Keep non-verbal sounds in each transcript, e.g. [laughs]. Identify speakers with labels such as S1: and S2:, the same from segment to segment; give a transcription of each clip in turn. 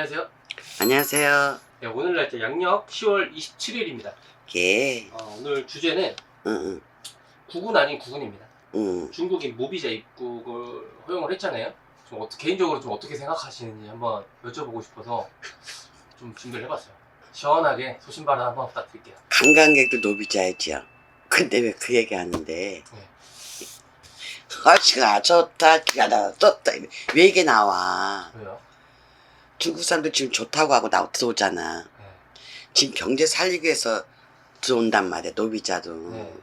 S1: 안녕하세요.
S2: 안녕하세요.
S1: 네, 오늘 날짜 양력 10월 27일입니다.
S2: 예.
S1: 어, 오늘 주제는
S2: 응,
S1: 국군 아닌 국군입니다.
S2: 응, 응.
S1: 중국이 무비자 입국을 허용을 했잖아요. 좀 어떻게, 개인적으로 좀 어떻게 생각하시는지 한번 여쭤보고 싶어서 좀 준비를 해봤어요. 시원하게 소신발언 한번 부탁드릴게요.
S2: 관광객도 노비자이지요. 근데 왜 그 얘기 하는데?
S1: 네.
S2: 아씨가 좋다, 기가다, 좋다. 왜 이게 나와?
S1: 왜요?
S2: 중국 사람들 지금 좋다고 하고 나 들어오잖아.
S1: 네.
S2: 지금 경제 살리기 위해서 들어온단 말이야, 노비자도.
S1: 네.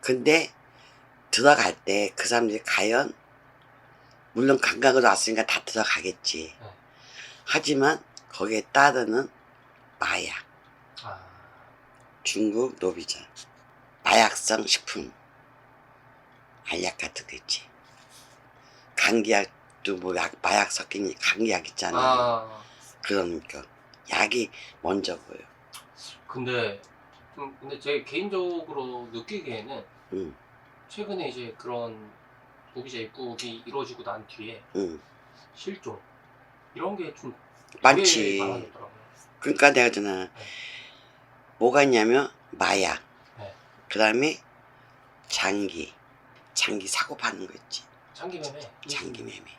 S2: 근데 들어갈 때 그 사람들이 과연 물론 관광으로 왔으니까 다 들어가겠지.
S1: 네.
S2: 하지만 거기에 따르는 마약,
S1: 아,
S2: 중국 노비자, 마약성 식품, 알약 같은 거 있지. 감기약 도뭐 약, 마약 섞인 감기약 있잖아.
S1: 아,
S2: 그러니까 약이 먼저 보여.
S1: 근데 좀 근데 제 개인적으로 느끼기에는
S2: 응,
S1: 최근에 이제 그런 무비자 입국이 이루어지고 난 뒤에
S2: 응.
S1: 실종 이런 게좀
S2: 많지.
S1: 많아졌더라고요.
S2: 그러니까 내가 전화 뭐가 있냐면 마약,
S1: 네.
S2: 그 다음에 장기, 장기 사고 파는 거 있지.
S1: 장기 매매,
S2: 장기 매매.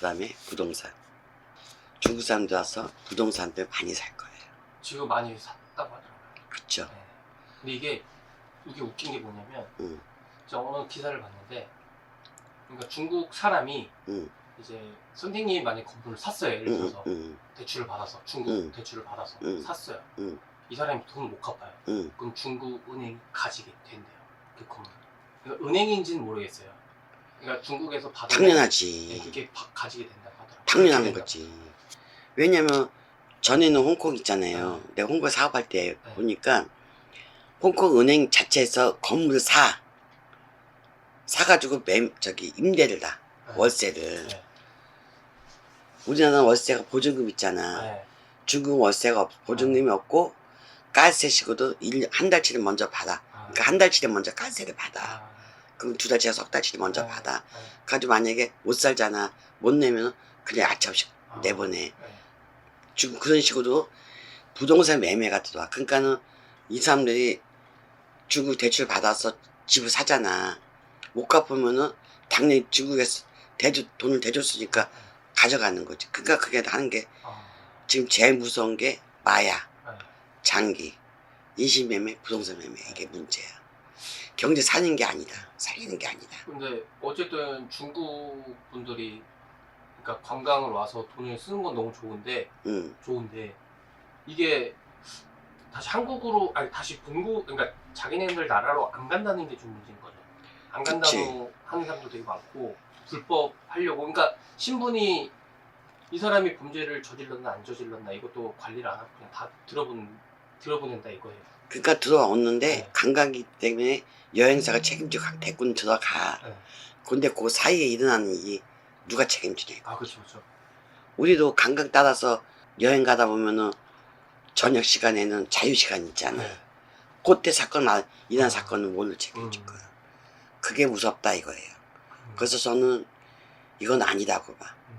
S2: 그 다음에 부동산. 중국 사람들 와서 부동산들 많이 살 거예요.
S1: 지금 많이 샀다고 하더라고요.
S2: 그쵸?
S1: 네. 근데 이게 이게 웃긴 게 뭐냐면
S2: 응,
S1: 제가 어느 기사를 봤는데 그러니까 중국 사람이
S2: 응,
S1: 이제 선생님이 만약 건물을 샀어요. 예를
S2: 응,
S1: 들어서
S2: 응,
S1: 대출을 받아서 중국
S2: 응.
S1: 대출을 받아서
S2: 응.
S1: 샀어요.
S2: 응.
S1: 이 사람이 돈을 못 갚아요.
S2: 응.
S1: 그럼 중국 은행이 가지게 된대요. 그 건물. 그러니까 은행인지는 모르겠어요. 그러니까 중국에서 받은 네,
S2: 당연하지.
S1: 그게 바- 가지게 된다고 하더라고요.
S2: 당연한
S1: 그렇게
S2: 거지. 왜냐면 전에는 홍콩 있잖아요.
S1: 네.
S2: 내가 홍콩 사업할 때
S1: 네.
S2: 보니까 홍콩 은행 자체에서 건물을 사. 사가지고 매, 저기 임대를 다.
S1: 된다고. 네.
S2: 월세를.
S1: 네.
S2: 우리나라는 월세가 보증금 있잖아.
S1: 네.
S2: 중국 월세가 없, 보증금이 없고 가스세식으로도 일- 한 달치를 먼저 받아.
S1: 아.
S2: 그러니까 한 달치를 먼저 가스를 받아.
S1: 아.
S2: 그럼 두 달치가 석 달치를 먼저
S1: 네.
S2: 받아.
S1: 네.
S2: 가지고 만약에 못 살잖아. 못 내면 그냥 아차 없이
S1: 아.
S2: 내보내.
S1: 네.
S2: 지금 그런 식으로 부동산 매매가 들어와. 그러니까는 이 사람들이 중국 대출 받아서 집을 사잖아. 못 갚으면은 당연히 중국에서 대주, 돈을 대줬으니까 가져가는 거지. 그러니까 그게 하는 게
S1: 아.
S2: 지금 제일 무서운 게 마약,
S1: 네.
S2: 장기, 인신매매, 부동산 매매 이게 문제야. 경제 사는 게 아니다. 살리는 게 아니다.
S1: 근데 어쨌든 중국 분들이 그러니까 관광을 와서 돈을 쓰는 건 너무 좋은데
S2: 응,
S1: 좋은데 이게 다시 한국으로 아니 다시 본국 그러니까 자기네들 나라로 안 간다는 게 좀 문제인 거죠. 안 간다고 하는 사람도 되게 많고 불법 하려고 그러니까 신분이 이 사람이 범죄를 저질렀나 안 저질렀나 이것도 관리를 안 하고 그냥 다 들어보는 들어보낸다 이거예요.
S2: 그러니까 들어왔는데
S1: 네.
S2: 관광이기 때문에 여행사가 책임지고 각 대군 들어가.
S1: 네.
S2: 근데 그 사이에 일어나는 일이 누가 책임지냐.
S1: 아 그렇죠 그렇죠.
S2: 우리도 관광 따라서 여행 가다 보면은 저녁 시간에는 자유 시간 있잖아.
S1: 네.
S2: 그때 사건 나 일어난
S1: 아.
S2: 사건은 오늘 책임질
S1: 음.
S2: 거야. 그게 무섭다 이거예요.
S1: 음.
S2: 그래서 저는 이건 아니다고 봐.
S1: 음.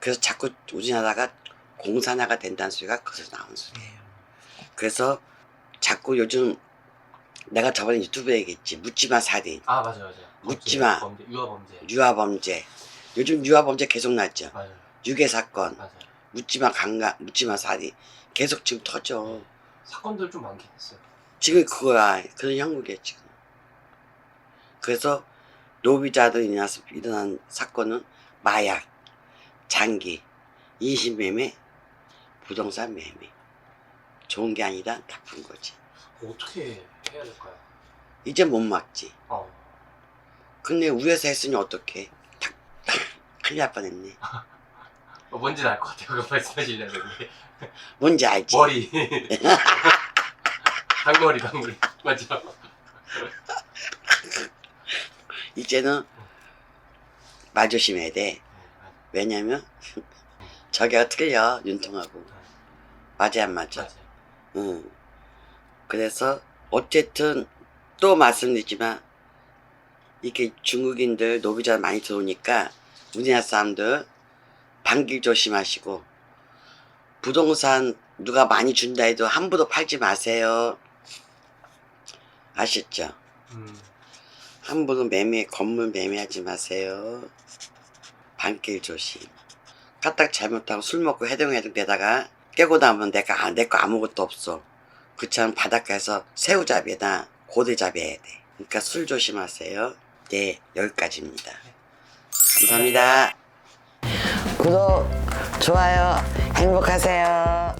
S2: 그래서 자꾸 우리나라가 공산화가 된다는 소리가 거기서 나온 소리예요. 그래서 자꾸 요즘 내가 저번에 유튜브에 얘기했지 묻지마 살인,
S1: 아 맞아요 맞아요.
S2: 묻지 마.
S1: 범죄, 유아 범죄.
S2: 유아범죄. 요즘 유아범죄 계속 났죠.
S1: 맞아요
S2: 유괴 사건,
S1: 맞아요.
S2: 묻지마 강간, 묻지마 살인 계속 지금 터져.
S1: 사건들 좀 많긴 했어요.
S2: 지금 그거야. 그런 형국이야 지금. 그래서 노비자들 일어나서 일어난 사건은 마약, 장기, 인신매매, 부동산 매매. 좋은 게 아니라 나쁜 거지.
S1: 어떻게 해야 될까요?
S2: 이제 못 막지.
S1: 어.
S2: 근데 위에서 했으니 어떡해. 탁, 탁, 큰일 날 뻔했네.
S1: 어, 뭔지는 알것 같아요. 그 말씀하시려는 게.
S2: 뭔지 알지?
S1: 머리. [laughs] 단머리, 단머리. 맞죠?
S2: 이제는 말 조심해야 돼. 왜냐면 저기가 틀려 윤통하고 맞아 안 맞아?
S1: 맞아요.
S2: 응. 그래서 어쨌든 또 말씀드리지만 이렇게 중국인들 노비자 많이 들어오니까 우리나라 사람들 반길 조심하시고 부동산 누가 많이 준다 해도 함부로 팔지 마세요. 아셨죠?
S1: 음.
S2: 함부로 매매 건물 매매하지 마세요. 반길 조심. 까딱 잘못하고 술 먹고 해동해동 되다가 깨고 나면 내가 아, 내거 아무것도 없어. 그처럼 바닷가에서 새우잡이나 고대잡이 해야 돼. 그러니까 술 조심하세요. 네 여기까지입니다. 감사합니다. 구독, 좋아요, 행복하세요.